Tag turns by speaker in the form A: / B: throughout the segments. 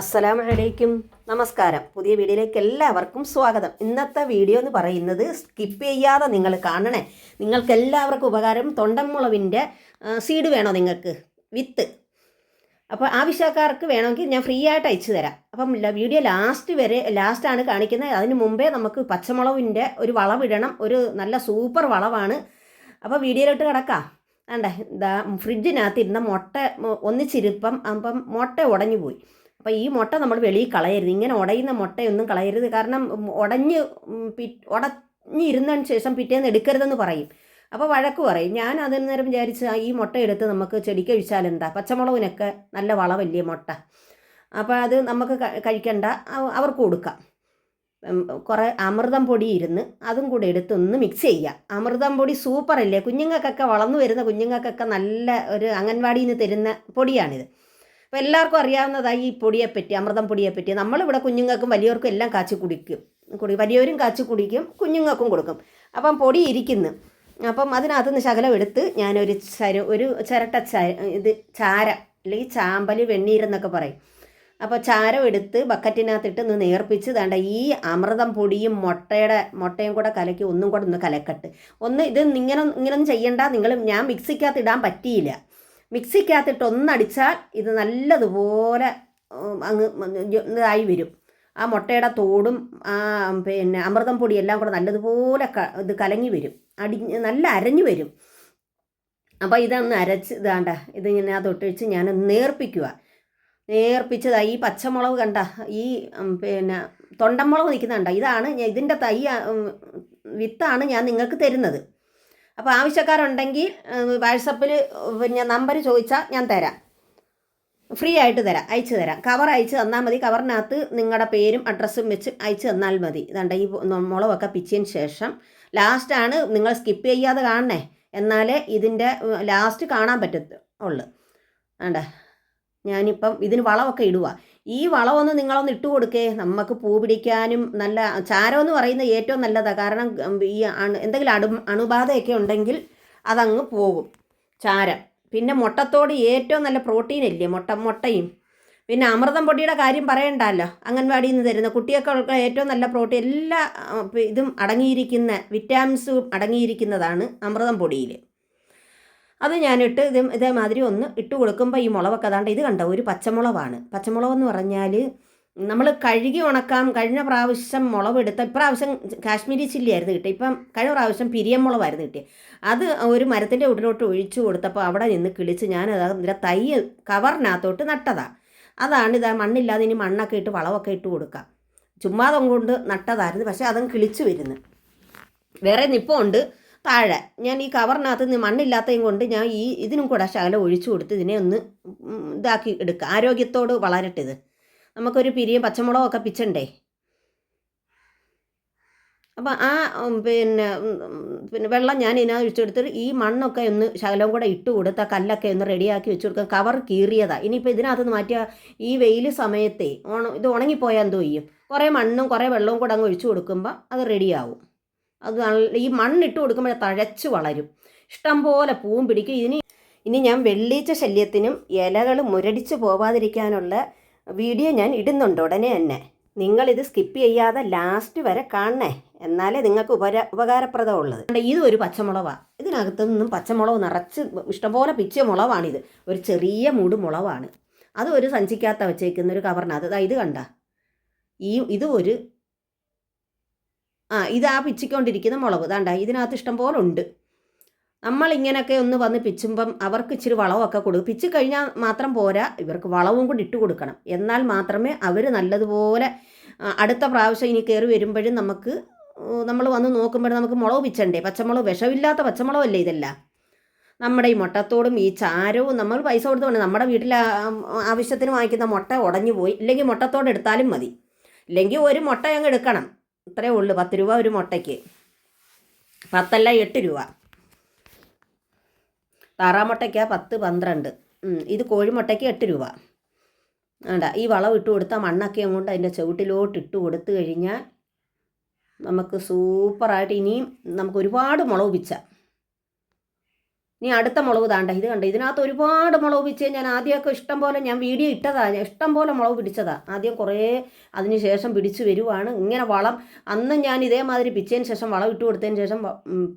A: അസ്സലാമലൈക്കും. നമസ്കാരം. പുതിയ വീഡിയോയിലേക്ക് എല്ലാവർക്കും സ്വാഗതം. ഇന്നത്തെ വീഡിയോ എന്ന് പറയുന്നത് സ്കിപ്പ് ചെയ്യാതെ നിങ്ങൾ കാണണേ. നിങ്ങൾക്ക് എല്ലാവർക്കും ഉപകാരം തൊണ്ടൻമുളവിന്റെ സീഡ് വേണോ നിങ്ങൾക്ക്? വിത്ത്. അപ്പോൾ ആവശ്യക്കാർക്ക് വേണമെങ്കിൽ ഞാൻ ഫ്രീ ആയിട്ട് അയച്ചു തരാം. അപ്പം വീഡിയോ ലാസ്റ്റ് വരെ ലാസ്റ്റാണ് കാണിക്കുന്നത്. അതിന് മുമ്പേ നമുക്ക് പച്ചമുളകിന്റെ ഒരു വളവിടണം ഒരു നല്ല സൂപ്പർ വളവാണ്. അപ്പോൾ വീഡിയോയിലോട്ട് കിടക്കാം. വേണ്ടേ ഇതാ ഫ്രിഡ്ജിനകത്ത് ഇരുന്ന മുട്ട ഒന്നിച്ചിരുപ്പം അപ്പം മുട്ട ഉടഞ്ഞു പോയി. അപ്പോൾ ഈ മുട്ട നമ്മൾ വെളിയിൽ കളയരുത്. ഇങ്ങനെ ഉടയുന്ന മുട്ടയൊന്നും കളയരുത്. കാരണം ഉടഞ്ഞ് പി ഉടഞ്ഞിരുന്നതിന് ശേഷം പിറ്റേന്ന് എടുക്കരുതെന്ന് പറയും. അപ്പോൾ വഴക്ക് പറയും. ഞാൻ അതിന് നേരം വിചാരിച്ച് ഈ മുട്ട എടുത്ത് നമുക്ക് ചെടിക്ക് ഒഴിച്ചാൽ എന്താ? പച്ചമുളകിനൊക്കെ നല്ല വളവല്ലേ മുട്ട? അപ്പോൾ അത് നമുക്ക് കഴിക്കേണ്ട കഴിക്കണ്ട. അവ- അവർക്ക് കൊടുക്കാം. കുറേ അമൃതം പൊടി ഇരുന്ന് അതും കൂടെ എടുത്ത് ഒന്ന് മിക്സ് ചെയ്യുക അമൃതം പൊടി സൂപ്പറല്ലേ കുഞ്ഞുങ്ങൾക്കൊക്കെ വളർന്നു വരുന്ന കുഞ്ഞുങ്ങൾക്കൊക്കെ നല്ല ഒരു അംഗൻവാടിയിൽ നിന്ന് തരുന്ന പൊടിയാണിത്. അപ്പോൾ എല്ലാവർക്കും അറിയാവുന്നതായി ഈ പൊടിയെപ്പറ്റി അമൃതം പൊടിയെപ്പറ്റി. നമ്മളിവിടെ കുഞ്ഞുങ്ങൾക്കും വലിയവർക്കും എല്ലാം കാച്ചു കുടിക്കും. കുടി വലിയവരും കാച്ചു കുടിക്കും കുഞ്ഞുങ്ങൾക്കും കൊടുക്കും. അപ്പം പൊടി ഇരിക്കുന്നു. അപ്പം അതിനകത്ത് നിന്ന് ശകലം എടുത്ത് ഞാനൊരു ചര ഒരു ചിരട്ട ച ഇത് ചാര അല്ലെങ്കിൽ ചാമ്പൽ വെണ്ണീരെന്നൊക്കെ പറയും. അപ്പോൾ ചാരം എടുത്ത് ബക്കറ്റിനകത്തിട്ട് ഒന്ന് നേർപ്പിച്ച് വേണ്ട ഈ അമൃതം പൊടിയും മുട്ടയുടെ മുട്ടയും കൂടെ കലക്കി ഒന്നും കൂടെ ഒന്ന് കലക്കട്ട്. ഒന്ന് ഇത് ഇങ്ങനെ ഇങ്ങനൊന്നും ചെയ്യണ്ട. നിങ്ങൾ ഞാൻ മിക്സിക്കകത്ത് ഇടാൻ പറ്റിയില്ല. മിക്സിക്കകത്തിട്ട് ഒന്നടിച്ചാൽ ഇത് നല്ലതുപോലെ അങ്ങ് ഇതായി വരും. ആ മുട്ടയുടെ തോടും ആ പിന്നെ അമൃതം പൊടി എല്ലാം കൂടെ നല്ലതുപോലെ ഇത് കലങ്ങി വരും. അടി നല്ല അരഞ്ഞു വരും. അപ്പോൾ ഇതൊന്ന് അരച്ച് ഇതാണ്ട ഇതിങ്ങനെ തൊട്ടിച്ച് ഞാൻ നേർപ്പിക്കുക നേർപ്പിച്ചതാ ഈ പച്ചമുളക് കണ്ട ഈ പിന്നെ തൊണ്ടമുളക് നിൽക്കുന്നുണ്ട? ഇതാണ് ഇതിന്റെ തൈ വിത്താണ് ഞാൻ നിങ്ങൾക്ക് തരുന്നത്. അപ്പോൾ ആവശ്യക്കാരുണ്ടെങ്കിൽ വാട്സപ്പിൽ പിന്നെ നമ്പർ ചോദിച്ചാൽ ഞാൻ തരാം. ഫ്രീ ആയിട്ട് തരാം അയച്ചു തരാം. കവർ അയച്ച് തന്നാൽ മതി. കവറിനകത്ത് നിങ്ങളുടെ പേരും അഡ്രസ്സും വെച്ച് അയച്ചു തന്നാൽ മതി. ഇതാണ്ട് ഈ മുളകൊക്കെ പിച്ചതിന് ശേഷം ലാസ്റ്റാണ് നിങ്ങൾ സ്കിപ്പ് ചെയ്യാതെ കാണണേ. എന്നാലേ ഇതിന്റെ ലാസ്റ്റ് കാണാൻ പറ്റത്തുള്ളൂ. വേണ്ട ഞാനിപ്പം ഇതിന് വളമൊക്കെ ഇടുക ഈ വളമൊന്ന് നിങ്ങളൊന്ന് ഇട്ട് കൊടുക്കേ. നമുക്ക് പൂ പിടിക്കാനും നല്ല ചാരം എന്ന് പറയുന്നത് ഏറ്റവും നല്ലതാണ് കാരണം ഈ അണു എന്തെങ്കിലും അണു അണുബാധയൊക്കെ ഉണ്ടെങ്കിൽ അതങ്ങ് പോകും. ചാരം. പിന്നെ മുട്ടത്തോട് ഏറ്റവും നല്ല പ്രോട്ടീൻ അല്ലേ മുട്ട മുട്ടയും. പിന്നെ അമൃതം പൊടിയുടെ കാര്യം പറയണ്ടല്ലോ? അംഗൻവാടിയിൽ നിന്ന് തരുന്ന കുട്ടികൾക്ക് ഏറ്റവും നല്ല പ്രോട്ടീൻ എല്ലാ ഇതും അടങ്ങിയിരിക്കുന്ന വിറ്റാമിൻസും അടങ്ങിയിരിക്കുന്നതാണ് അമൃതം പൊടിയിൽ അത് ഞാനിട്ട് ഇത് ഇതേമാതിരി ഒന്ന് ഇട്ട് കൊടുക്കുമ്പോൾ ഈ മുളകൊക്കെ അതാണ്ട് ഇത് കണ്ടോ? ഒരു പച്ചമുളകാണ്. പച്ചമുളകെന്ന് പറഞ്ഞാൽ നമ്മൾ കഴുകി ഉണക്കാം. കഴിഞ്ഞ പ്രാവശ്യം മുളവെടുത്ത ഇപ്രാവശ്യം കാശ്മീരി ചില്ലി ആയിരുന്നു കിട്ടിയത് ഇപ്പം കഴിഞ്ഞ പ്രാവശ്യം പിരിയമുളകായിരുന്നു കിട്ടിയത് അത് ഒരു മരത്തിന്റെ ഉടലോട്ട് ഒഴിച്ചു കൊടുത്തപ്പോൾ അവിടെ നിന്ന് കിളിച്ച് ഞാൻ അതിന്റെ തൈ കവറിനകത്തോട്ട് നട്ടതാണ് അതാണ് ഇതാ മണ്ണില്ലാതെ ഇനി മണ്ണൊക്കെ ഇട്ട് വളമൊക്കെ ഇട്ട് കൊടുക്കാം. ചുമ്മാതം കൊണ്ട് നട്ടതായിരുന്നു. പക്ഷേ അതും കിളിച്ചു വരുന്നു. വേറെ നിപ്പമുണ്ട് താഴെ. ഞാൻ ഈ കവറിനകത്ത് നിന്ന് മണ്ണില്ലാത്തതും കൊണ്ട് ഞാൻ ഈ ഇതിനും കൂടെ ശകലം ഒഴിച്ചു കൊടുത്ത് ഇതിനെ ഒന്ന് ഇതാക്കി എടുക്കുക ആരോഗ്യത്തോട് വളരട്ടെ ഇത്. നമുക്കൊരു പിരിയും പച്ചമുളകൊക്കെ പിച്ചണ്ടേ? അപ്പം ആ പിന്നെ പിന്നെ വെള്ളം ഞാൻ ഇതിനകത്ത് ഒഴിച്ചെടുത്തിട്ട് ഈ മണ്ണൊക്കെ ഒന്ന് ശകലം കൂടെ ഇട്ട് കൊടുത്ത കല്ലൊക്കെ ഒന്ന് റെഡിയാക്കി വെച്ച് കൊടുക്കുക കവർ കീറിയതാണ് ഇനിയിപ്പോൾ ഇതിനകത്ത് നിന്ന് മാറ്റിയ ഈ വെയിൽ സമയത്തെ ഉണ ഇത് ഉണങ്ങിപ്പോയാൽ എന്തോ ചെയ്യും. കുറേ മണ്ണും കുറേ വെള്ളവും കൂടെ അങ്ങ് ഒഴിച്ചു കൊടുക്കുമ്പോൾ അത് റെഡിയാവും. അത് ഈ മണ്ണിട്ട് കൊടുക്കുമ്പോൾ തഴച്ചു വളരും. ഇഷ്ടം പോലെ പൂവും പിടിക്കും. ഇനി ഇനി ഞാൻ വെള്ളീച്ച ശല്യത്തിനും ഇലകൾ മുരടിച്ച് പോവാതിരിക്കാനുള്ള വീഡിയോ ഞാൻ ഇടുന്നുണ്ട് ഉടനെ തന്നെ. നിങ്ങളിത് സ്കിപ്പ് ചെയ്യാതെ ലാസ്റ്റ് വരെ കാണണേ. എന്നാലേ നിങ്ങൾക്ക് ഉപര ഉപകാരപ്രദമുള്ളത് ഇത് ഒരു പച്ചമുളകാണ് ഇതിനകത്തു നിന്നും പച്ചമുളക് നിറച്ച് ഇഷ്ടംപോലെ പിച്ച മുളവാണിത്. ഒരു ചെറിയ മൂട് മുളവാണ്. അത് ഒരു സഞ്ചിക്കാത്ത വെച്ചേക്കുന്ന ഒരു കവറിനകത്ത്. ഇത് കണ്ട. ഈ ഇത് ഒരു ആ ഇത് ആ പിച്ചിക്കൊണ്ടിരിക്കുന്ന മുളക്. താണ്ട ഇതിനകത്ത് ഇഷ്ടം പോലെ ഉണ്ട്. നമ്മൾ ഇങ്ങനെയൊക്കെ ഒന്ന് വന്ന് പിച്ചുമ്പം അവർക്ക് ഇച്ചിരി വളവൊക്കെ കൊടുക്കും. പിച്ച് കഴിഞ്ഞാൽ മാത്രം പോരാ ഇവർക്ക് വളവും കൂടി ഇട്ട് കൊടുക്കണം. എന്നാൽ മാത്രമേ അവർ നല്ലതുപോലെ അടുത്ത പ്രാവശ്യം ഇനി കയറി വരുമ്പോഴും നമുക്ക് നമ്മൾ വന്ന് നോക്കുമ്പോഴും നമുക്ക് മുളക് പിച്ചണ്ടേ? പച്ചമുളക് വിഷമില്ലാത്ത പച്ചമുളകല്ലേ ഇതെല്ലാം? നമ്മുടെ ഈ മുട്ടത്തോടും ഈ ചാരവും നമ്മൾ പൈസ കൊടുത്ത് വേണം. നമ്മുടെ വീട്ടിൽ ആവശ്യത്തിന് വാങ്ങിക്കുന്ന മുട്ട ഉടഞ്ഞു പോയി ഇല്ലെങ്കിൽ മുട്ടത്തോട് എടുത്താലും മതി. ഇല്ലെങ്കിൽ ഒരു മുട്ട അങ്ങ് എടുക്കണം. ഇത്രയേ ഉള്ളൂ. പത്ത് രൂപ ഒരു മുട്ടയ്ക്ക്. പത്തല്ല എട്ട് രൂപ. താറാമുട്ടയ്ക്കാ പത്ത് പന്ത്രണ്ട്. ഇത് കോഴിമുട്ടയ്ക്ക് എട്ട് രൂപ. വേണ്ട ഈ വളം ഇട്ട് കൊടുത്താൽ മണ്ണൊക്കെ അങ്ങോട്ട് അതിന്റെ ചുവട്ടിലോട്ട് ഇട്ട് കൊടുത്തു കഴിഞ്ഞാൽ നമുക്ക് സൂപ്പറായിട്ട് ഇനിയും നമുക്ക് ഒരുപാട് മുളക് പിച്ച ഇനി അടുത്ത മുളക് താണ്ട. ഇത് കണ്ട? ഇതിനകത്ത് ഒരുപാട് മുളക് പിടിച്ച് ഞാൻ ആദ്യമൊക്കെ ഇഷ്ടം പോലെ ഞാൻ വീഡിയോ ഇട്ടതാ. ഞാൻ ഇഷ്ടം പോലെ മുളക് പിടിച്ചതാ. ആദ്യം കുറേ അതിന് ശേഷം പിടിച്ച് വരുവാണ്. ഇങ്ങനെ വളം. അന്ന് ഞാൻ ഇതേമാതിരി പിച്ചതിന് ശേഷം വളം ഇട്ട് കൊടുത്തതിന് ശേഷം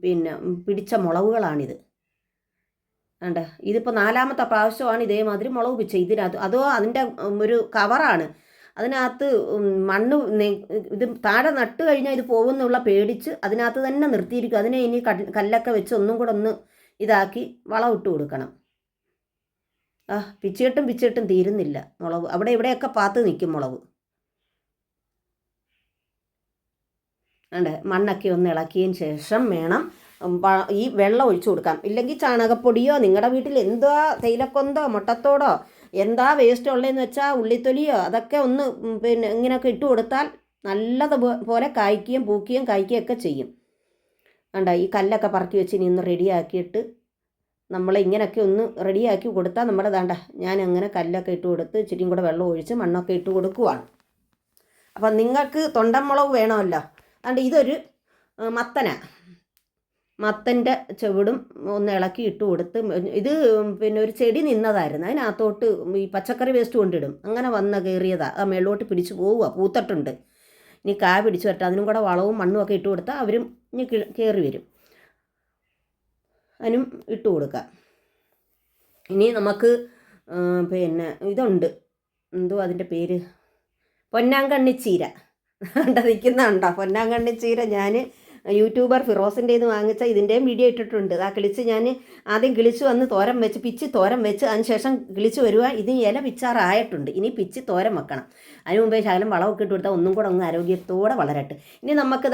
A: പിന്നെ പിടിച്ച മുളകുകളാണിത്. വേണ്ട ഇതിപ്പോൾ നാലാമത്തെ പ്രാവശ്യമാണ് ഇതേമാതിരി മുളക് പിച്ച. ഇതിനകത്ത് അതോ അതിന്റെ ഒരു കവറാണ്. അതിനകത്ത് മണ്ണ് ഇത് താഴെ നട്ട് കഴിഞ്ഞാൽ ഇത് പോകുന്നുള്ള പേടിച്ച് അതിനകത്ത് തന്നെ നിർത്തിയിരിക്കും. അതിനെ ഇനി കല്ലൊക്കെ വെച്ച് ഒന്നും കൂടെ ഒന്ന് ഇതാക്കി വളം ഇട്ട് കൊടുക്കണം. ആ പിച്ചിട്ടും പിച്ചിട്ടും തീരുന്നില്ല. മുളക് അവിടെ ഇവിടെയൊക്കെ പാത്ത് നിൽക്കും മുളക്. അണ്ട് മണ്ണൊക്കെ ഒന്ന് ഇളക്കിയതിന് ശേഷം വേണം ഈ വെള്ളം ഒഴിച്ചു കൊടുക്കാം ഇല്ലെങ്കിൽ ചാണകപ്പൊടിയോ നിങ്ങളുടെ വീട്ടിൽ എന്താ തേയിലക്കൊന്തോ മുട്ടത്തോടോ എന്താ വേസ്റ്റ് ഉള്ളതെന്ന് വെച്ചാൽ ഉള്ളിത്തൊലിയോ അതൊക്കെ ഒന്ന് പിന്നെ ഇങ്ങനെയൊക്കെ ഇട്ട് കൊടുത്താൽ നല്ലത് പോ- പോലെ കായ്ക്കുകയും പൂക്കുകയും കായ്ക്കുകയൊക്കെ ചെയ്യും. കണ്ട ഈ കല്ലൊക്കെ പറക്കി വെച്ച് ഇനി ഒന്ന് റെഡിയാക്കിയിട്ട് നമ്മൾ ഇങ്ങനെയൊക്കെ ഒന്ന് റെഡിയാക്കി കൊടുത്താൽ നമ്മുടെ ദാണ്ട ഞാൻ അങ്ങനെ കല്ലൊക്കെ ഇട്ട് കൊടുത്ത് ഇച്ചിരിയും കൂടെ വെള്ളം ഒഴിച്ച് മണ്ണൊക്കെ ഇട്ട് കൊടുക്കുവാണ്. അപ്പം നിങ്ങൾക്ക് തൊണ്ടൻമുളക് വേണമല്ലോ. അതുകൊണ്ട് ഇതൊരു മത്തന. മത്തന്റെ ചുവടും ഒന്ന് ഇളക്കി ഇട്ട് കൊടുത്ത് ഇത് പിന്നെ ഒരു ചെടി നിന്നതായിരുന്നു. അതിനകത്തോട്ട് ഈ പച്ചക്കറി വേസ്റ്റ് കൊണ്ടിടും. അങ്ങനെ വന്ന കയറിയതാ. ആ മേളോട്ട് പിടിച്ച് പോവുക പൂത്തട്ടുണ്ട്. ഇനി കാ പിടിച്ചു വരട്ടെ. അതിനും കൂടെ വളവും മണ്ണും ഒക്കെ ഇട്ട് കൊടുത്താൽ അവരും ഇനി കയറി വരും. അതിനും ഇട്ട് കൊടുക്കാം. ഇനി നമുക്ക് പിന്നെ ഇതുണ്ട്. എന്തോ അതിന്റെ പേര്? പൊന്നാങ്കണ്ണിച്ചീര കണ്ടോ നിൽക്കുന്നുണ്ടോ? പൊന്നാങ്കണ്ണിച്ചീര ഞാൻ യൂട്യൂബർ ഫിറോസിന്റെ നിന്ന് വാങ്ങിച്ച ഇതിന്റെയും വീഡിയോ ഇട്ടിട്ടുണ്ട്. ആ കിളിച്ച് ഞാൻ ആദ്യം കിളിച്ച് വന്ന് തോരം വെച്ച് പിച്ച് തോരം വെച്ച് അതിന് ശേഷം കിളിച്ച് വരുക ഇത് ഇല പിച്ചാറായിട്ടുണ്ട്. ഇനി പിച്ച് തോരം വെക്കണം. അതിന് മുമ്പേ ശകലം വളമൊക്കെ ഇട്ട് കൊടുത്താൽ ഒന്നും കൂടെ ഒന്ന് ആരോഗ്യത്തോടെ വളരട്ടെ. ഇനി നമുക്ക്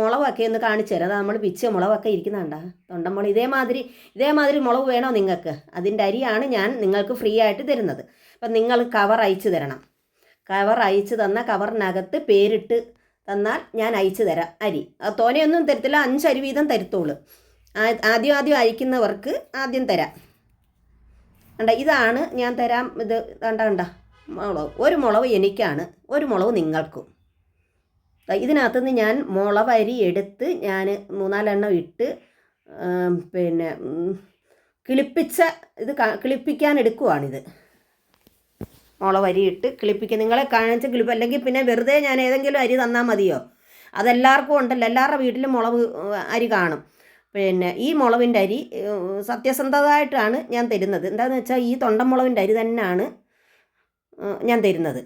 A: മുളകൊക്കെ ഒന്ന് കാണിച്ചു തരാം. അതാ നമ്മൾ പിച്ച് മുളകൊക്കെ ഇരിക്കുന്നുണ്ടാ? തൊണ്ടമുളക് ഇതേമാതിരി ഇതേമാതിരി മുളക് വേണോ നിങ്ങൾക്ക്? അതിന്റെ അരിയാണ് ഞാൻ നിങ്ങൾക്ക് ഫ്രീ ആയിട്ട് തരുന്നത്. അപ്പം നിങ്ങൾ കവർ അയച്ചു തരണം. കവർ അയച്ചു തന്ന കവറിനകത്ത് പേരിട്ട് തന്നാൽ ഞാൻ അയച്ചു തരാം അരി. തോനെയൊന്നും തരത്തില്ല അഞ്ച് അരി വീതം തരത്തുള്ളൂ ആദ്യം ആദ്യം അയക്കുന്നവർക്ക് ആദ്യം തരാം. കണ്ട ഇതാണ് ഞാൻ തരാം ഇത് കണ്ട കണ്ട. മുളക് ഒരു മുളക് എനിക്കാണ് ഒരു മുളക് നിങ്ങൾക്കും. ഇതിനകത്തുനിന്ന് ഞാൻ മുളക് അരി എടുത്ത് ഞാൻ മൂന്നാലെണ്ണം ഇട്ട് പിന്നെ കിളിപ്പിച്ച ഇത് കിളിപ്പിക്കാൻ എടുക്കുവാണിത്. മുളക് വരിയിട്ട് ഇട്ട് കിളിപ്പിക്കുക നിങ്ങളെ കാണിച്ച് കിളിപ്പ് അല്ലെങ്കിൽ പിന്നെ വെറുതെ ഞാൻ ഏതെങ്കിലും അരി തന്നാൽ മതിയോ? അതെല്ലാവർക്കും ഉണ്ടല്ലോ. എല്ലാവരുടെ വീട്ടിലും മുളക് അരി കാണും. പിന്നെ ഈ മുളവിന്റെ അരി സത്യസന്ധമായിട്ടാണ് ഞാൻ തരുന്നത്. എന്താണെന്ന് വെച്ചാൽ ഈ തൊണ്ടമുളവിന്റെ അരി തന്നെയാണ് ഞാൻ തരുന്നത്.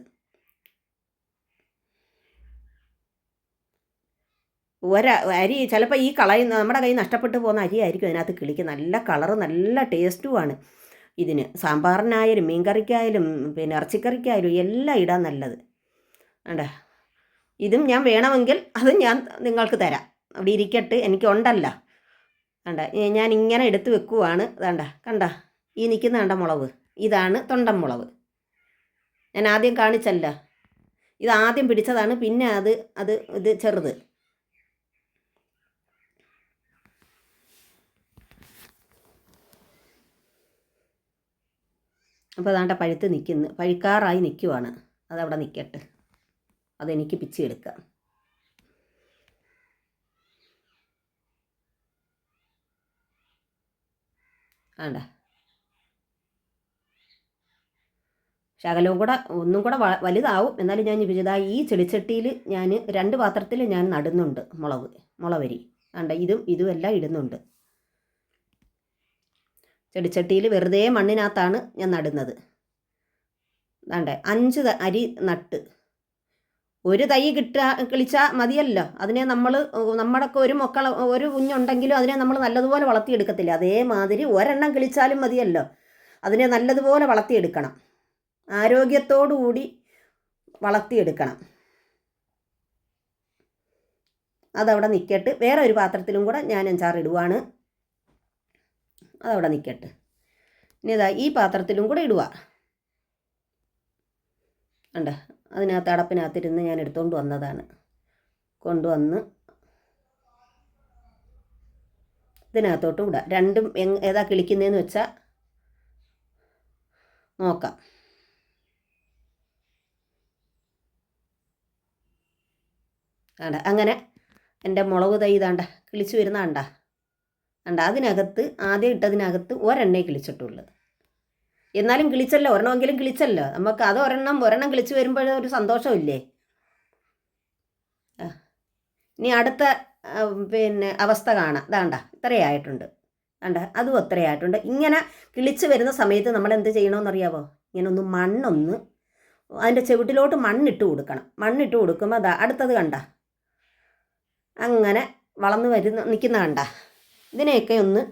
A: ഒര അരി ചിലപ്പോൾ ഈ കളയുന്ന നമ്മുടെ കൈ നഷ്ടപ്പെട്ടു പോകുന്ന അരിയായിരിക്കും അതിനകത്ത് കിളിക്കുക നല്ല കളറ് നല്ല ടേസ്റ്റുമാണ് ഇതിന്. സാമ്പാറിനായാലും മീൻകറിക്കായാലും പിന്നെ ഇറച്ചിക്കറിക്കായാലും എല്ലാം ഇടാൻ നല്ലത്. വേണ്ട ഇതും ഞാൻ വേണമെങ്കിൽ അതും ഞാൻ നിങ്ങൾക്ക് തരാം. അവിടെ ഇരിക്കട്ട് എനിക്കുണ്ടല്ലോ. വേണ്ട ഞാൻ ഇങ്ങനെ എടുത്ത് വെക്കുവാണ്. വേണ്ട കണ്ട? ഈ നിൽക്കുന്ന കണ്ട മുളവ് ഇതാണ് തൊണ്ടൻ മുളവ് ഞാൻ ആദ്യം കാണിച്ചല്ല. ഇത് ആദ്യം പിടിച്ചതാണ്. പിന്നെ അത് അത് ഇത് ചെറുത്. അപ്പോൾ അതാണ്ട് പഴുത്ത് നിൽക്കുന്നു. പഴുക്കാറായി നിൽക്കുവാണ്. അതവിടെ നിൽക്കട്ടെ. അതെനിക്ക് പിച്ചെടുക്കാം വേണ്ട ശകലവും കൂടെ ഒന്നും കൂടെ വലുതാവും. എന്നാലും ഞാൻ ഇതാ ഈ ചെളിച്ചട്ടിയിൽ ഞാൻ രണ്ട് പാത്രത്തിൽ ഞാൻ നടുന്നുണ്ട് മുളക് മുളവരി വേണ്ട ഇതും ഇതും എല്ലാം ഇടുന്നുണ്ട്. ചെടിച്ചട്ടിയിൽ വെറുതെ മണ്ണിനകത്താണ് ഞാൻ നടുന്നത്. വേണ്ടേ അഞ്ച് അരി നട്ട്. ഒരു തൈ കിട്ടുക കിളിച്ചാൽ മതിയല്ലോ. അതിനെ നമ്മൾ നമ്മുടെയൊക്കെ ഒരു മൊക്കള ഒരു കുഞ്ഞുണ്ടെങ്കിലും അതിനെ നമ്മൾ നല്ലതുപോലെ വളർത്തിയെടുക്കത്തില്ല. അതേമാതിരി ഒരെണ്ണം കിളിച്ചാലും മതിയല്ലോ. അതിനെ നല്ലതുപോലെ വളർത്തിയെടുക്കണം. ആരോഗ്യത്തോടു കൂടി വളർത്തിയെടുക്കണം. അതവിടെ നിൽക്കട്ട് വേറെ ഒരു പാത്രത്തിലും കൂടെ ഞാൻ അഞ്ചാറിടുവാണ് അതവിടെ നിൽക്കട്ടെ ഇനി ഇതാ ഈ പാത്രത്തിലും കൂടെ ഇടുക ഉണ്ട് അതിനകത്ത് അടപ്പിനകത്തിരുന്ന് ഞാൻ എടുത്തുകൊണ്ട് വന്നതാണ്. കൊണ്ടുവന്ന് ഇതിനകത്തോട്ട് ഇടുക രണ്ടും ഏതാ കിളിക്കുന്നതെന്ന് വെച്ചാൽ നോക്കാം. അങ്ങനെ എന്റെ മുളക് തൈ ഇതാണ്ട കിളിച്ചു വരുന്ന കണ്ട കണ്ട അതിനകത്ത് ആദ്യം ഇട്ടതിനകത്ത് ഒരെണ്ണേ കിളിച്ചിട്ടുള്ളൂ. എന്നാലും കിളിച്ചല്ലോ ഒരെണ്ണമെങ്കിലും കിളിച്ചല്ലോ. നമുക്ക് അത് ഒരെണ്ണം ഒരെണ്ണം കിളിച്ച് വരുമ്പോൾ ഒരു സന്തോഷമില്ലേ? ഇനി അടുത്ത പിന്നെ അവസ്ഥ കാണാം. ഇതാണ്ട ഇത്രയായിട്ടുണ്ട് കണ്ട അതും അത്രയായിട്ടുണ്ട് ഇങ്ങനെ കിളിച്ച് വരുന്ന സമയത്ത് നമ്മൾ എന്ത് ചെയ്യണമെന്നറിയാവോ ഇങ്ങനെ ഒന്ന് മണ്ണൊന്ന് അതിന്റെ ചെവിട്ടിലോട്ട് മണ്ണിട്ട് കൊടുക്കണം. മണ്ണിട്ട് കൊടുക്കുമ്പോൾ അതാ അടുത്തത് കണ്ട. അങ്ങനെ വളർന്നു വരുന്ന നിൽക്കുന്ന കണ്ട. ഇതിനെയൊക്കെ ഒന്ന്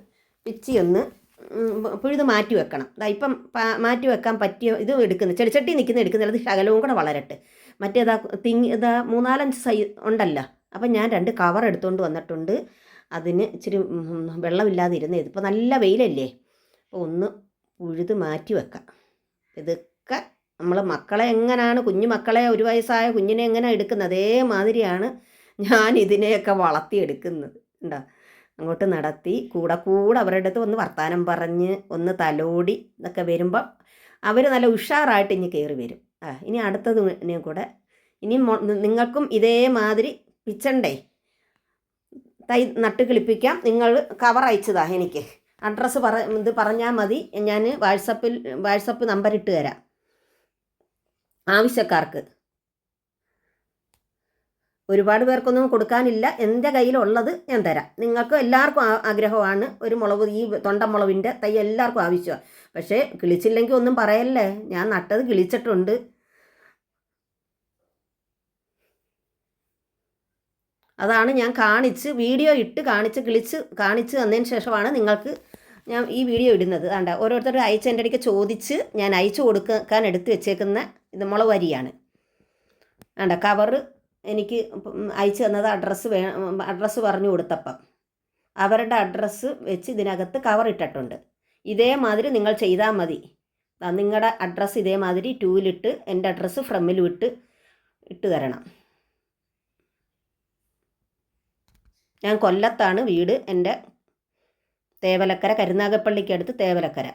A: പിച്ചി ഒന്ന് പുഴുത് മാറ്റി വെക്കണം. ഇതാ ഇപ്പം മാറ്റി വെക്കാൻ പറ്റിയ ഇത് എടുക്കുന്നത് ചെടിച്ചട്ടി നിൽക്കുന്ന എടുക്കുന്നത് ശകലവും കൂടെ വളരട്ടെ. മറ്റേതാ തിങ് ഇതാ മൂന്നാലഞ്ച് സൈ ഉണ്ടല്ലോ. അപ്പം ഞാൻ രണ്ട് കവർ എടുത്തുകൊണ്ട് വന്നിട്ടുണ്ട്. അതിന് ഇച്ചിരി വെള്ളമില്ലാതെ ഇരുന്നത് ഇതിപ്പോൾ നല്ല വെയിലല്ലേ. അപ്പോൾ ഒന്ന് ഉഴുത് മാറ്റി വെക്കാം. ഇതൊക്കെ നമ്മൾ മക്കളെ എങ്ങനെയാണ് കുഞ്ഞു മക്കളെ ഒരു വയസ്സായ കുഞ്ഞിനെ എങ്ങനെ എടുക്കുന്നത്? അതേമാതിരിയാണ് ഞാൻ ഇതിനെയൊക്കെ വളർത്തിയെടുക്കുന്നത്. ഉണ്ടോ അങ്ങോട്ട് നടത്തി കൂടെ കൂടെ അവരുടെ അടുത്ത് ഒന്ന് വർത്താനം പറഞ്ഞ് ഒന്ന് തലോടി എന്നൊക്കെ വരുമ്പം അവർ നല്ല ഉഷാറായിട്ട് ഇനി കയറി വരും. ആ ഇനി അടുത്തതിനെ കൂടെ. ഇനി നിങ്ങൾക്കും ഇതേമാതിരി പിച്ചണ്ടേ? തൈ നട്ട് കിളിപ്പിക്കാം. നിങ്ങൾ കവർ അയച്ചതാ എനിക്ക്. അഡ്രസ്സ് പറ ഇത് പറഞ്ഞാൽ മതി. ഞാൻ വാട്സപ്പിൽ വാട്സപ്പ് നമ്പർ ഇട്ട് തരാം. ആവശ്യക്കാർക്ക്. ഒരുപാട് പേർക്കൊന്നും കൊടുക്കാനില്ല. എന്റെ കയ്യിലുള്ളത് ഞാൻ തരാം. നിങ്ങൾക്ക് എല്ലാവർക്കും ആഗ്രഹമാണ്. ഒരു മുളക് ഈ തൊണ്ടമുളവിന്റെ തൈ എല്ലാവർക്കും ആവശ്യമാണ് പക്ഷേ കിളിച്ചില്ലെങ്കിൽ ഒന്നും പറയല്ലേ? ഞാൻ നട്ടത് കിളിച്ചിട്ടുണ്ട്. അതാണ് ഞാൻ കാണിച്ച് വീഡിയോ ഇട്ട് കാണിച്ച് കിളിച്ച് കാണിച്ച് തന്നതിന് ശേഷമാണ് നിങ്ങൾക്ക് ഞാൻ ഈ വീഡിയോ ഇടുന്നത്. അതാണ്ട ഓരോരുത്തരും അയച്ച് എന്റെ അടുക്ക് ചോദിച്ച് ഞാൻ അയച്ചു കൊടുക്കാൻ എടുത്ത് വെച്ചേക്കുന്ന ഇത് മുളക് വരിയാണ് കവറ് എനിക്ക് അയച്ചു തന്നത് അഡ്രസ്സ് വേ അഡ്രസ്സ് പറഞ്ഞു കൊടുത്തപ്പം. അവരുടെ അഡ്രസ്സ് വെച്ച് ഇതിനകത്ത് കവർ ഇട്ടിട്ടുണ്ട്. ഇതേമാതിരി നിങ്ങൾ ചെയ്താൽ മതി. നിങ്ങളുടെ അഡ്രസ്സ് ഇതേമാതിരി ടൂലിട്ട് എന്റെ അഡ്രസ്സ് ഫ്രമ്മിലും ഇട്ട് ഇട്ട് തരണം. ഞാൻ കൊല്ലത്താണ് വീട്. എന്റെ തേവലക്കര കരുനാഗപ്പള്ളിക്ക് അടുത്ത് തേവലക്കര.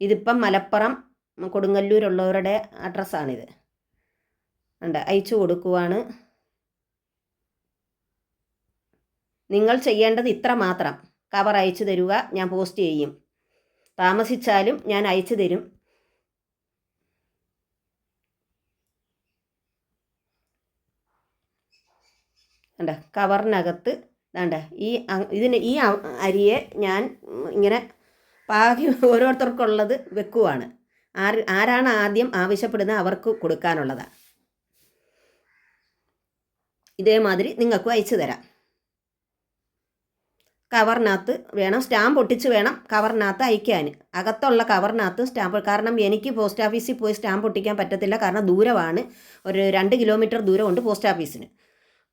A: ഇതിപ്പം മലപ്പുറം കൊടുങ്ങല്ലൂരുള്ളവരുടെ അഡ്രസ്സാണിത് ഉണ്ട്. അയച്ചു കൊടുക്കുവാണ്. നിങ്ങൾ ചെയ്യേണ്ടത് ഇത്ര മാത്രം. കവർ അയച്ചു തരുക ഞാൻ പോസ്റ്റ് ചെയ്യും. താമസിച്ചാലും ഞാൻ അയച്ചു തരും. കണ്ട? കവറിനകത്ത് വേണ്ട ഈ ഇതിന് ഈ അരിയെ ഞാൻ ഇങ്ങനെ പാകി ഓരോരുത്തർക്കുള്ളത് വെക്കുവാണ്. ആര് ആരാണ് ആദ്യം ആവശ്യപ്പെടുന്നത് അവർക്ക് കൊടുക്കാനുള്ളതാണ് ഇതേമാതിരി നിങ്ങൾക്കും അയച്ചു തരാം. കവറിനകത്ത് വേണം സ്റ്റാമ്പ് ഒട്ടിച്ച് വേണം കവറിനകത്ത് അയക്കാൻ. അകത്തുള്ള കവറിനകത്ത് സ്റ്റാമ്പ് കാരണം എനിക്ക് പോസ്റ്റ് ഓഫീസിൽ പോയി സ്റ്റാമ്പ് ഒട്ടിക്കാൻ പറ്റത്തില്ല കാരണം ദൂരമാണ്. ഒരു രണ്ട് കിലോമീറ്റർ ദൂരമുണ്ട് പോസ്റ്റ് ഓഫീസിന്.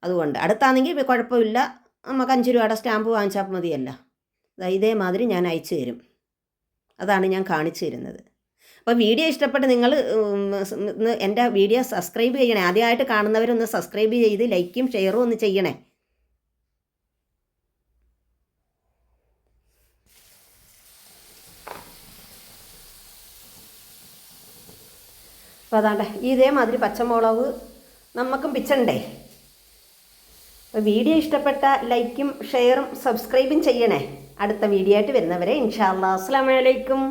A: അതുകൊണ്ട് അടുത്താണെങ്കിൽ കുഴപ്പമില്ല. നമുക്ക് അഞ്ച് രൂപയുടെ സ്റ്റാമ്പ് വാങ്ങിച്ചാൽ മതിയല്ല. ഇതേമാതിരി ഞാൻ അയച്ചു തരും. അതാണ് ഞാൻ കാണിച്ചു തരുന്നത്. അപ്പോൾ വീഡിയോ ഇഷ്ടപ്പെട്ട് നിങ്ങൾ എന്റെ വീഡിയോ സബ്സ്ക്രൈബ് ചെയ്യണേ. ആദ്യമായിട്ട് കാണുന്നവരൊന്ന് സബ്സ്ക്രൈബ് ചെയ്ത് ലൈക്കും ഷെയറും ഒന്ന് ചെയ്യണേ. അപ്പോൾ അതാണ്ട്. ഇതേമാതിരി പച്ചമുളക് നമുക്കും പിച്ചണ്ടേ? അപ്പോൾ വീഡിയോ ഇഷ്ടപ്പെട്ട ലൈക്കും ഷെയറും സബ്സ്ക്രൈബും ചെയ്യണേ. അടുത്ത വീഡിയോ ആയിട്ട് വരുന്നവരെ ഇൻഷാ അല്ലാ അസ്സാം വലൈക്കും